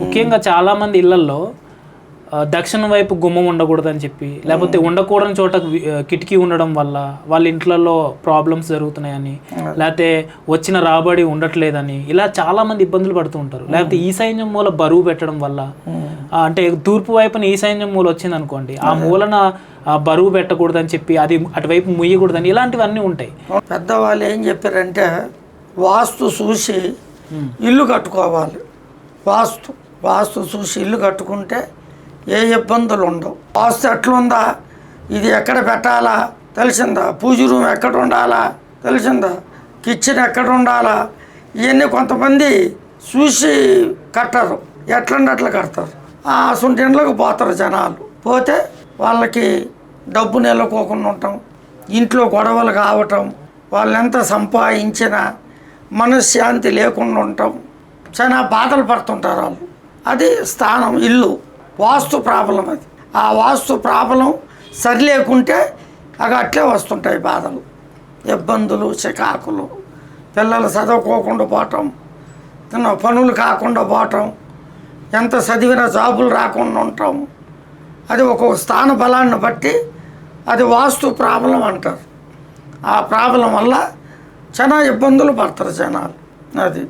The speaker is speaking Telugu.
ముఖ్యంగా చాలా మంది ఇళ్ళలో దక్షిణ వైపు గుమ్మం ఉండకూడదని చెప్పి లేకపోతే ఉండకూడని చోట కిటికీ ఉండడం వల్ల వాళ్ళ ఇంట్లలో ప్రాబ్లమ్స్ జరుగుతున్నాయని లేకపోతే వచ్చిన రాబడి ఉండట్లేదని ఇలా చాలా మంది ఇబ్బందులు పడుతూ ఉంటారు. లేకపోతే ఈశాన్యం మూల బరువు పెట్టడం వల్ల అంటే తూర్పు వైపున ఈశాన్యం మూల వచ్చింది అనుకోండి ఆ మూలన బరువు పెట్టకూడదని చెప్పి అది అటువైపు ముయ్యకూడదని ఇలాంటివన్నీ ఉంటాయి. పెద్దవాళ్ళు ఏం చెప్పారంటే వాస్తు చూసి ఇల్లు కట్టుకోవాలి. వాస్తు. వాస్తు చూసి ఇల్లు కట్టుకుంటే ఏ ఇబ్బందులు ఉండవు వాస్తు ఎట్లుందా? ఇది ఎక్కడ పెట్టాలా? తెలిసిందా? పూజ రూమ్ ఎక్కడ ఉండాలా? తెలిసిందా? కిచెన్ ఎక్కడ ఉండాలా? ఇవన్నీ కొంతమంది చూసి కట్టరు. ఎట్లంటే అట్లా కడతారు. ఆ ఇండ్లకు పోతారు జనాలు. పోతే వాళ్ళకి డబ్బు నిలకోకుండా ఉండటం ఇంట్లో గొడవలు కావటం వాళ్ళెంత ఎంత సంపాదించినా మనశ్శాంతి లేకుండా ఉండటం చాలా బాధలు పడుతుంటారు వాళ్ళు. అది స్థానం ఇల్లు వాస్తు ప్రాబ్లం అది. ఆ వాస్తు ప్రాబ్లం సరి లేకుంటే అవి అట్లే వస్తుంటాయి బాధలు. ఇబ్బందులు చికాకులు. పిల్లలు చదువుకోకుండా పోవటం తిన్న పనులు కాకుండా పోవటం ఎంత చదివినా జాబులు రాకుండా ఉండటం అది ఒక స్థాన బలాన్ని బట్టి అది వాస్తు ప్రాబ్లం అంటారు. ఆ ప్రాబ్లం వల్ల చాలా ఇబ్బందులు పడతారు జనాలు. అది.